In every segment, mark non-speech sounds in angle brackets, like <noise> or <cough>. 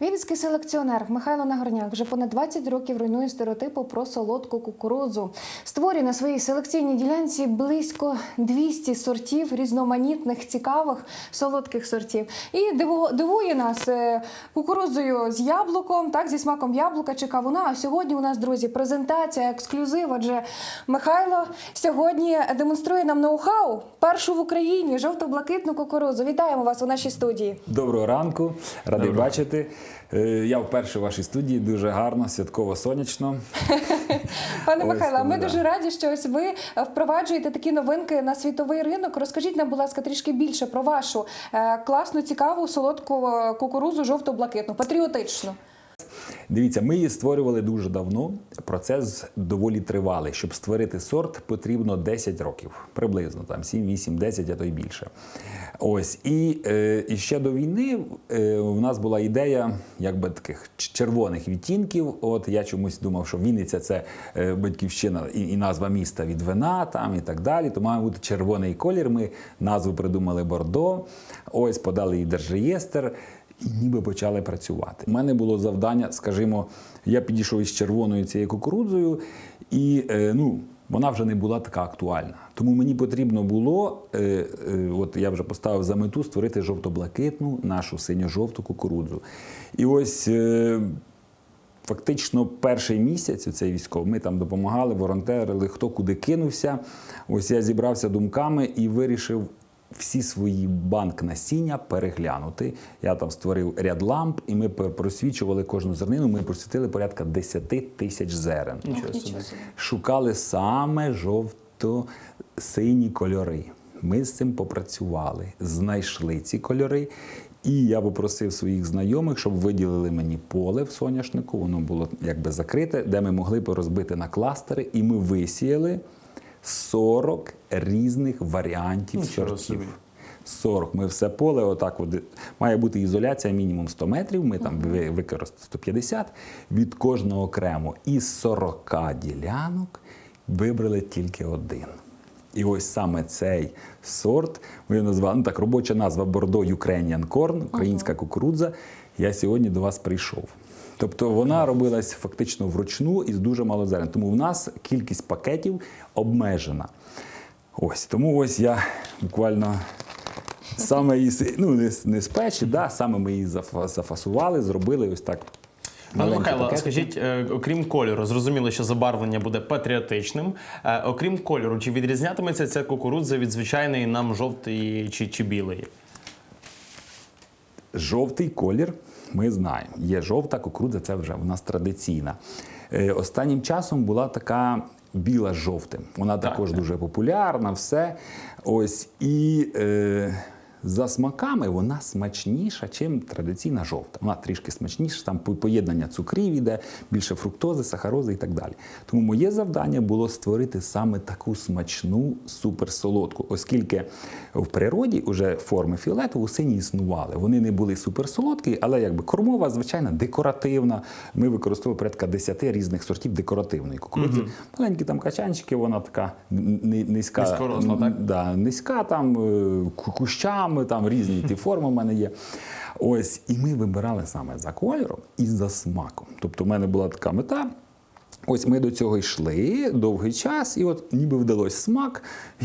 Вінницький селекціонер Михайло Нагорняк вже понад 20 років руйнує стереотипи про солодку кукурудзу. Створює на своїй селекційній ділянці близько 200 сортів різноманітних, цікавих солодких сортів. І дивує нас е, кукурудзою з яблуком, так зі смаком яблука чи кавуна. А сьогодні у нас, друзі, презентація, ексклюзив. Адже Михайло сьогодні демонструє нам ноу-хау першу в Україні жовто-блакитну кукурудзу. Вітаємо вас у нашій студії. Доброго ранку, радий бачити. Е, Я вперше в вашій студії дуже гарно, святково сонячно. <laughs> Пане Михайло, ми да. дуже раді, що ось ви е, впроваджуєте такі новинки на світовий ринок. Розкажіть нам, будь ласка, трішки більше про вашу е, класну, цікаву солодку кукурузу жовто-блакитну, патріотичну. Дивіться, ми її створювали дуже давно. Процес доволі тривалий. Щоб створити сорт, потрібно 10 років, приблизно там 7, 8, 10, а то й більше. Ось і, е, і ще до війни е, у нас була ідея якби таких червоних відтінків. От я чомусь думав, що Вінниця це е, батьківщина і, і назва міста від вина там і так далі. То має бути червоний колір. Ми назву придумали Бордо. Ось подали її держреєстр. І ніби почали працювати. У мене було завдання, скажімо, я підійшов із червоною цією кукурудзою, і е, ну, вона вже не була така актуальна. Тому мені потрібно було, е, е, от я вже поставив за мету створити жовто-блакитну нашу синьо-жовту кукурудзу. І ось. Е, Фактично, перший місяць цей військовий ми там допомагали, волонтерили, хто куди кинувся. Ось я зібрався думками і вирішив всі свої банк насіння переглянути. Я там створив ряд ламп, і ми просвічували кожну зернину. Ми просвітили порядка 10 тисяч зерен. Нічого собі. Шукали саме жовто-сині кольори. Ми з цим попрацювали, знайшли ці кольори. І я попросив своїх знайомих, щоб виділили мені поле в соняшнику. Воно було якби закрите, де ми могли б розбити на кластери, і ми висіяли 40 різних варіантів Нічого сортів. собі. 40. Ми все поле, отак от, має бути ізоляція мінімум 100 метрів. Ми там використали 150 від кожного окремо. Із 40 ділянок вибрали тільки один. І ось саме цей сорт, ми його назвали, ну так, робоча назва Bordeaux Ukrainian Corn, українська кукурудза. Я сьогодні до вас прийшов. Тобто вона робилась фактично вручну із дуже мало зерен. Тому в нас кількість пакетів обмежена. Ось тому ось я буквально саме її ну, не, з- не з печі, да, саме ми її зафасували, зробили ось так. Пане Михайло, пакетики. скажіть, е, окрім кольору, зрозуміло, що забарвлення буде патріотичним. Е, Окрім кольору, чи відрізнятиметься ця кукурудза від звичайної нам жовтої чи, чи білої? Жовтий колір ми знаємо. Є жовта кукурудза, це вже в нас традиційна. Е, останнім часом була така біла з жовтим. Вона Так, також так. дуже популярна, все. Ось і е, за смаками вона смачніша, чим традиційна жовта. Вона трішки смачніша, там поєднання цукрів іде, більше фруктози, сахарози і так далі. Тому моє завдання було створити саме таку смачну суперсолодку, оскільки в природі вже форми фіолетову сині існували. Вони не були суперсолодкі, але якби кормова, звичайно, декоративна. Ми використовували порядка 10 різних сортів декоративної кукурудзи. Маленькі там качанчики, вона така низька. Низькоросла, так? Да, низька там е, ку- там різні ті форми в мене є. Ось, і ми вибирали саме за кольором і за смаком. Тобто, в мене була така мета. Ось ми до цього йшли довгий час, і от ніби вдалося смак,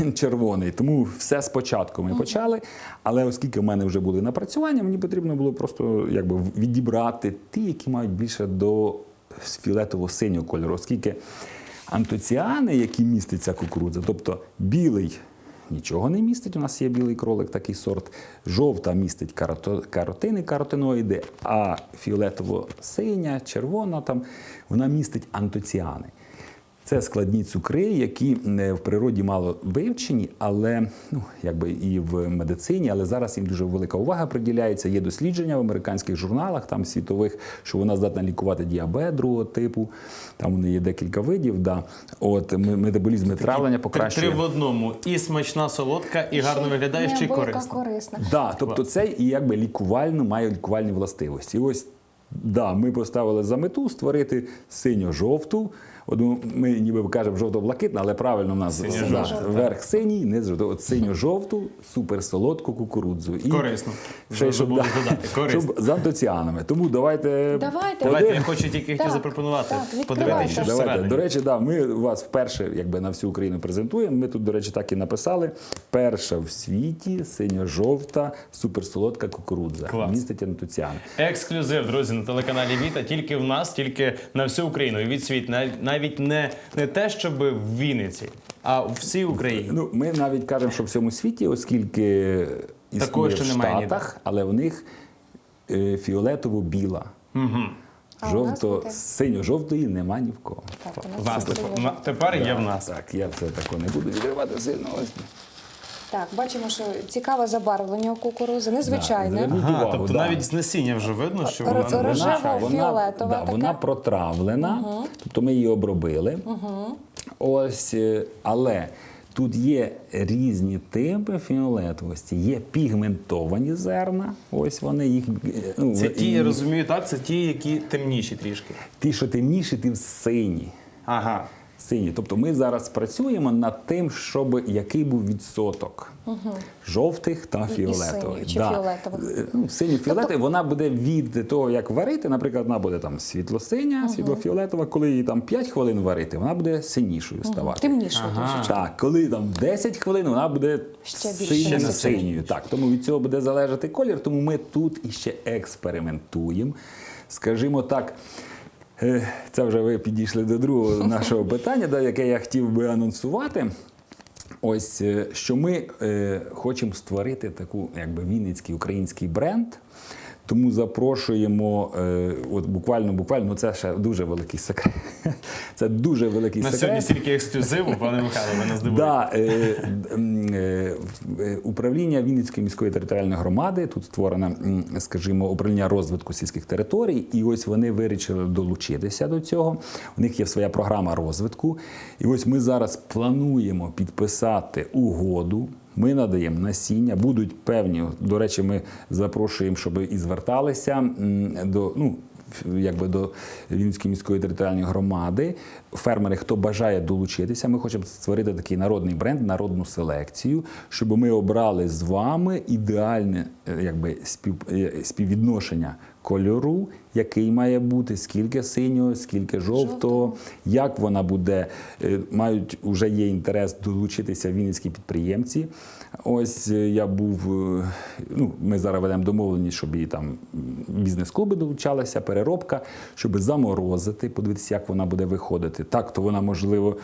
він червоний. Тому все спочатку ми почали. Але оскільки в мене вже були напрацювання, мені потрібно було просто якби відібрати ті, які мають більше до фіолетово-синього кольору, оскільки антоціани, які містить ця кукурудза, тобто білий нічого не містить. У нас є білий кролик, такий сорт. Жовта містить карото- каротини, каротиноїди, а фіолетово-синя, червона там вона містить антоціани. Це складні цукри, які е, в природі мало вивчені, але ну якби і в медицині, але зараз їм дуже велика увага приділяється. Є дослідження в американських журналах, там світових, що вона здатна лікувати діабет другого типу. Там вони є декілька видів. Да. От метаболізм травлення Три, покращує. три в одному. І смачна солодка, і гарно виглядає, ще й корисна. корисна. Да, тобто це і якби лікувально має лікувальні властивості. І ось да, ми поставили за мету створити синьо-жовту. От ну, ми ніби кажемо жовто-блакитна, але правильно в нас да, верх синій, низ жовтий. От синьо-жовту, суперсолодку кукурудзу. І Корисно. Ще щоб, да. Корисно. щоб з антоціанами. Тому давайте. Давайте. Давайте, я хочу тільки хотів Так, запропонувати. так. Подивитися, що Давайте. До речі, да, ми вас вперше якби, на всю Україну презентуємо. Ми тут, до речі, так і написали. Перша в світі синьо-жовта суперсолодка кукурудза. Клас. Містить антоціани. Ексклюзив, друзі, на телеканалі Віта. Тільки в нас, тільки на всю Україну. І від світ Нав- навіть не, не те, щоб в Вінниці, а в всій Україні. Ну, ми навіть кажемо, що в всьому світі, оскільки існує Такого ще в немає ніде. Штатах, але в них е, фіолетово-біла. Угу. Жовто, синьо-жовтої нема ні в кого. Так, у нас тепер, тепер є в нас. Так, я це тако не буду відривати сильно. Так, бачимо, що цікаве забарвлення у кукурузи, незвичайне. зверніть Ага, увагу, тобто да. навіть з насіння вже видно, що вона ро- не рожева. фіолетова да, така. вона протравлена, тобто ми її обробили. Ось, е, але тут є різні типи фіолетовості. Є пігментовані зерна. Ось вони їх. е, Ну, Це ті, я розумію, так, це ті, які темніші трішки. ті, що темніші, ті сині. Ага. Сині. Тобто ми зараз працюємо над тим, щоб який був відсоток жовтих та І- і фіолетових. синіх чи фіолетових. Е, Ну, сині фіолетові, вона буде від того, як варити. Наприклад, вона буде там світло-синя, світло-фіолетова. Коли її там 5 хвилин варити, вона буде синішою ставати. Темніше Ага. Так, коли там 10 хвилин, вона буде Ще більше синьою. Так, тому від цього буде залежати колір. Тому ми тут іще експериментуємо. Скажімо так. Е, Це вже ви підійшли до другого <laughs> нашого питання, да, яке я хотів би анонсувати. Ось е, що ми е, хочемо створити таку, якби вінницький український бренд. Тому запрошуємо, е, от буквально, буквально, ну це ще дуже великий секрет. <laughs> Це дуже великий На секрет. сьогодні стільки ексклюзиву, пане Михайло, ви нас здивуєте. Да, е, е, е, управління Вінницької міської територіальної громади. Тут створено, скажімо, управління розвитку сільських територій, і ось вони вирішили долучитися до цього. У них є своя програма розвитку. І ось ми зараз плануємо підписати угоду. Ми надаємо насіння, будуть певні. До речі, ми запрошуємо, щоб і зверталися до ну. Якби до Вінницької міської територіальної громади, фермери, хто бажає долучитися, ми хочемо створити такий народний бренд, народну селекцію, щоб ми обрали з вами ідеальне е, якби, спів, е, співвідношення кольору, який має бути, скільки синього, скільки жовтого, як вона буде. Е, Мають вже є інтерес долучитися вінницькі підприємці. Ось е, я був. е, Ну, ми зараз ведемо домовленість, щоб і там бізнес-клуби долучалися, переробка, щоб заморозити, подивитися, як вона буде виходити. Так, то вона, можливо,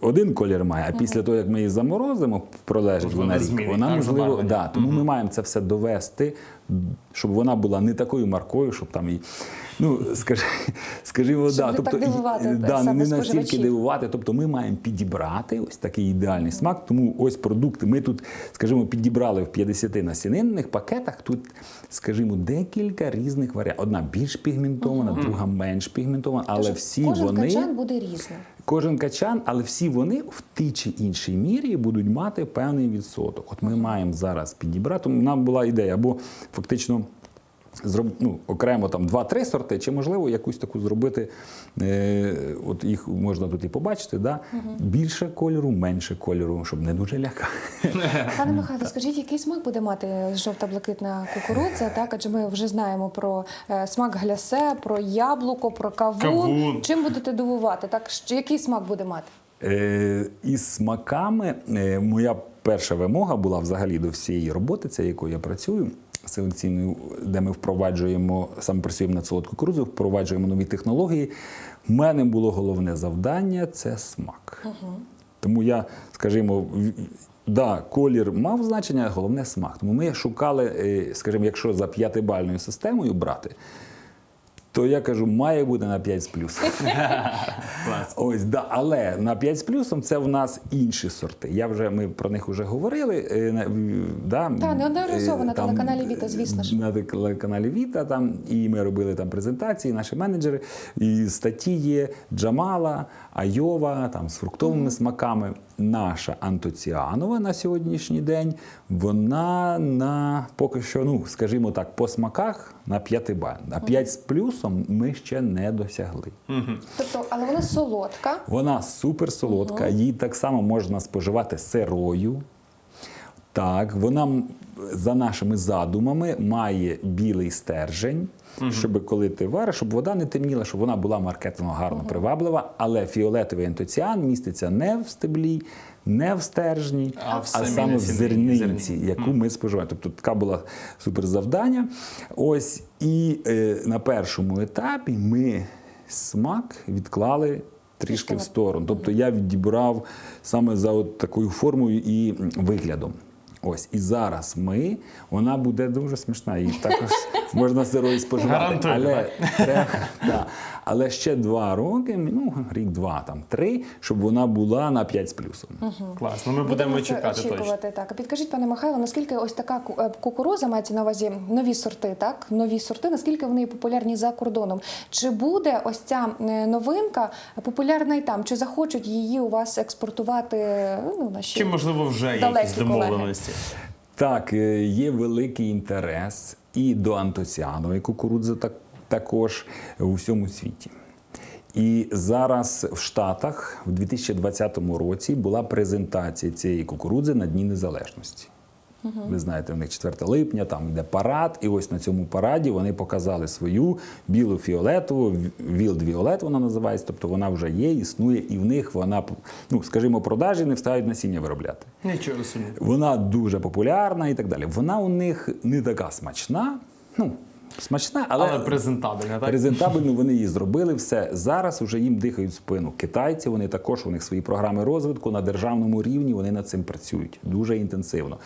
один колір має, а після того, як ми її заморозимо, пролежить Можливо, вона рік. Вона так, можливо, да, тому ми маємо це все довести, щоб вона була не такою маркою, щоб там і. Ну, скажи, скажімо, Щоб да, не так дивувати, да, саме не настільки дивувати. Тобто ми маємо підібрати ось такий ідеальний смак. Тому ось продукти. Ми тут, скажімо, підібрали в 50 насінинних пакетах. Тут, скажімо, декілька різних варіантів. Одна більш пігментована, друга менш пігментована, але Тож всі кожен вони. качан буде різним. Кожен качан, але всі вони в тій чи іншій мірі будуть мати певний відсоток. От ми маємо зараз підібрати. Нам була ідея, або фактично зроб, ну, окремо там 2-3 сорти, чи можливо якусь таку зробити. Е, от їх можна тут і побачити, да? більше кольору, менше кольору, щоб не дуже лякати. <laughs> Пане Михайло, скажіть, який смак буде мати жовта-блакитна кукурудза? Так, адже ми вже знаємо про е, смак глясе, про яблуко, про кавун. Кавун. Чим будете дивувати? Так, що- який смак буде мати? Е, із смаками е, моя перша вимога була взагалі до всієї роботи, це якою я працюю. Селекційною, де ми впроваджуємо, саме працюємо над солодку крузу, впроваджуємо нові технології. У мене було головне завдання це смак. Тому я, скажімо, да, колір мав значення, головне смак. Тому ми шукали, е, скажімо, якщо за п'ятибальною системою брати, то я кажу, має бути на 5 з плюсом. <laughs> Ось, да, але на 5 з плюсом це в нас інші сорти. Я вже ми про них вже говорили. е, на- Да, Та, неодноразово е, на там, телеканалі Віта, звісно ж. На телеканалі Віта там і ми робили там презентації, наші менеджери. І статті є Джамала, Айова, там з фруктовими смаками. Наша антоціанова на сьогоднішній день, вона на поки що, ну скажімо так, по смаках на 5 бан. А 5 з плюсом ми ще не досягли. Тобто, але вона солодка. Вона суперсолодка, її так само можна споживати сирою. Так, вона за нашими задумами має білий стержень, щоб коли ти вариш, щоб вода не темніла, щоб вона була маркетингово гарно приваблива, але фіолетовий антоціан міститься не в стеблі, не в стержні, А в самій саме в насінні, зерниці, яку ми споживаємо. Тобто така була супер завдання. Ось і е, на першому етапі ми смак відклали. Трішки в сторону. Тобто я відібрав саме за от такою формою і виглядом. Ось і зараз ми, вона буде дуже смішна. І також можна сирою споживати. Але, треба, да, але ще два роки, ну рік-два, там три, щоб вона була на 5 з плюсом. Класно, ми будемо чекати точно. Так, а підкажіть, пане Михайло, наскільки ось така е, кукуруза мається на увазі нові сорти, так? Нові сорти, наскільки вони популярні за кордоном? Чи буде ось ця е, новинка популярна і там? Чи захочуть її у вас експортувати? е, Ну, наші Чи можливо вже якісь колеги? домовленості? Так, е, є великий інтерес і до антоціанової кукурудзи так, також у всьому світі. І зараз в Штатах в 2020 році була презентація цієї кукурудзи на Дні Незалежності. Ви знаєте, у них 4 липня, там йде парад, і ось на цьому параді вони показали свою білу фіолетову, вілд Віолет вона називається, тобто вона вже є, існує, і в них вона, ну скажімо, продажі не встають насіння виробляти. Нічого собі. Вона дуже популярна і так далі. Вона у них не така смачна. Ну, Смачна, але, але презентабельна. так? Презентабельно вони її зробили. Все зараз вже їм дихають спину. Китайці вони також у них свої програми розвитку на державному рівні. Вони над цим працюють дуже інтенсивно.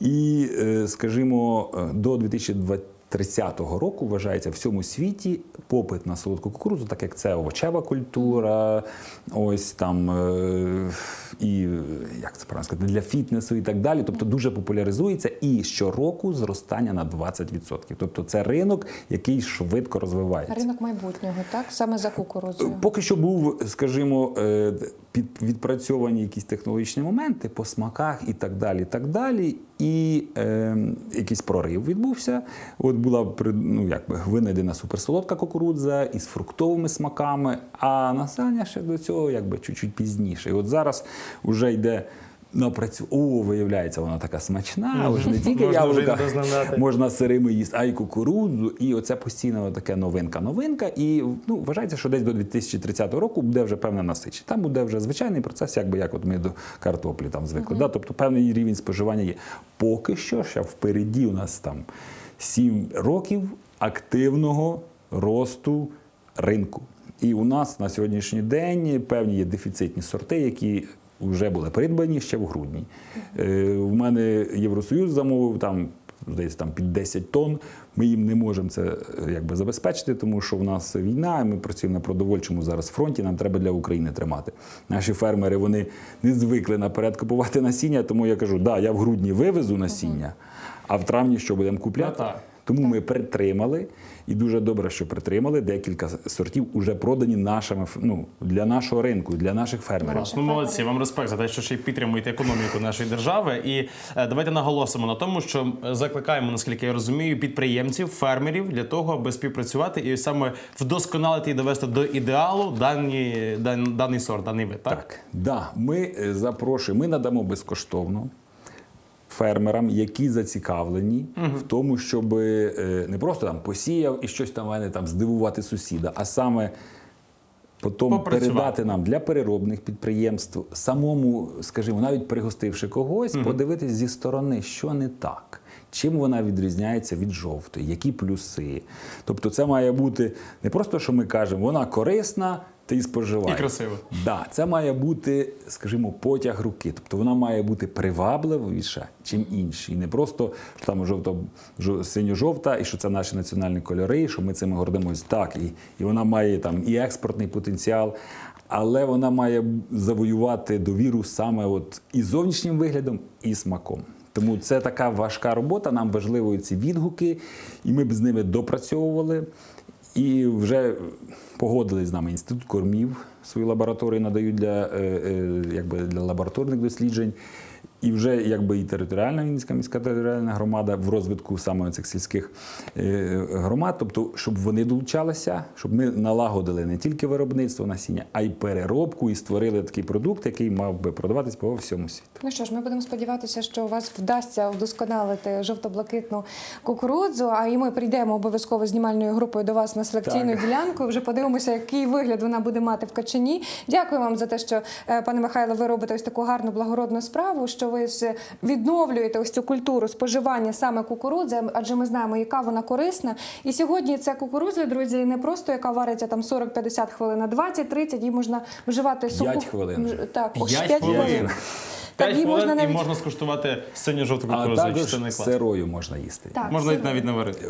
І, е, скажімо, е, до 2020 30-го року вважається в всьому світі попит на солодку кукурудзу, так як це овочева культура, ось там е, і як це правильно сказати, для фітнесу і так далі. Тобто дуже популяризується і щороку зростання на 20%. Тобто це ринок, який швидко розвивається. Ринок майбутнього, так саме за кукурудзою. Е, поки що був, скажімо, е, відпрацьовані якісь технологічні моменти по смаках і так далі. І так далі, і е, якийсь прорив відбувся. От була ну, якби, винайдена суперсолодка кукурудза із фруктовими смаками, а населення ще до цього якби чуть-чуть пізніше. І от зараз вже йде. Напрацю... О, виявляється, вона така смачна, вже не тільки Можна яблука, можна сирими їсти, а й кукурудзу. І оце постійно таке новинка-новинка. І ну, вважається, що десь до 2030 року буде вже певне насичення. Там буде вже звичайний процес, якби як от ми до картоплі там звикли. Да? Тобто певний рівень споживання є. Поки що ще впереді у нас там 7 років активного росту ринку. І у нас на сьогоднішній день певні є дефіцитні сорти, які вже були придбані ще в грудні. Е, у мене Євросоюз замовив там. Здається, там під 10 тонн. Ми їм не можемо це е, якби забезпечити, тому що в нас війна, і ми працюємо на продовольчому зараз фронті. Нам треба для України тримати. Наші фермери вони не звикли наперед купувати насіння, тому я кажу, да, я в грудні вивезу насіння, а в травні що будемо купляти? Ну, так. Тому ми притримали, і дуже добре, що притримали. Декілька сортів вже продані нашими ну, для нашого ринку, для наших фермерів. Ну, молодці, вам респект за те, що ще й підтримуєте економіку нашої держави. І е, давайте наголосимо на тому, що е, закликаємо, наскільки я розумію, підприємців, фермерів для того, аби співпрацювати і саме вдосконалити і довести до ідеалу дані, дан, даний сорт, даний вид. Так? Так, да, ми е, запрошуємо, ми надамо безкоштовно фермерам, які зацікавлені в тому, щоб е, не просто там посіяв і щось там мене там здивувати сусіда, а саме потім передати нам для переробних підприємств, самому, скажімо, навіть пригостивши когось, подивитись зі сторони, що не так. Чим вона відрізняється від жовтої, які плюси. Тобто, це має бути не просто, що ми кажемо, вона корисна, ти споживаєш. І красиво. Да, це має бути, скажімо, потяг руки. Тобто вона має бути привабливіша, чим інші. І не просто що там жовто, жо- синьо-жовта, і що це наші національні кольори, і що ми цими гордимось. Так, і, і вона має там і експортний потенціал, але вона має завоювати довіру саме от і зовнішнім виглядом, і смаком. Тому це така важка робота. Нам важливо ці відгуки, і ми б з ними допрацьовували. І вже погодили з нами інститут кормів, свої лабораторії надають для, е, е, якби для лабораторних досліджень. І вже якби і територіальна Вінницька міська територіальна громада в розвитку саме цих сільських е, громад, тобто, щоб вони долучалися, щоб ми налагодили не тільки виробництво насіння, а й переробку, і створили такий продукт, який мав би продаватись по всьому світу. Ну що ж, ми будемо сподіватися, що у вас вдасться вдосконалити жовто-блакитну кукурудзу. А і ми прийдемо обов'язково знімальною групою до вас на селекційну Так. ділянку. Вже подивимося, який вигляд вона буде мати в Качині. Дякую вам за те, що е, пане Михайло, ви робите ось таку гарну благородну справу. Що ви ж відновлюєте ось цю культуру споживання саме кукурудзи, адже ми знаємо, яка вона корисна. І сьогодні ця кукурудза, друзі, не просто яка вариться там 40-50 хвилин, а 20-30, її можна вживати соку. П'ять хвилин. Так, ось П'ять 5 хвилин. хвилин. Так, її можна і можна скуштувати синю жовту А кукурудзу, якщо також це сирою можна їсти. Так, Можна сирою. навіть не варити.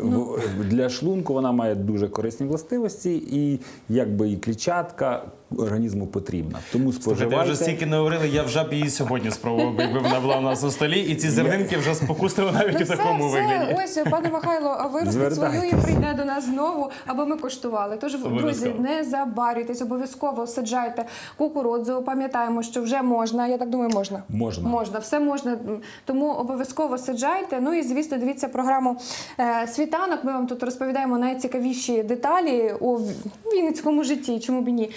Для шлунку вона має дуже корисні властивості, і якби і клітчатка організму потрібна. Тому Слухайте, ви вже стільки не говорили, я вже б її сьогодні спробував, якби вона була у нас на столі, і ці зернинки вже спокусили навіть Ну, у такому все, вигляді. Ось пане Михайло виростить Звертайтесь. свою і прийде до нас знову, аби ми коштували. Тож, друзі, не забарюйтесь, обов'язково саджайте кукурудзу. Пам'ятаємо, що вже можна. Я так думаю, можна. Можна. Можна, все можна. Тому обов'язково саджайте. Ну і звісно, дивіться програму е, Світанок. Ми вам тут розповідаємо найцікавіші деталі у Вінницькому житті. Чому б і ні?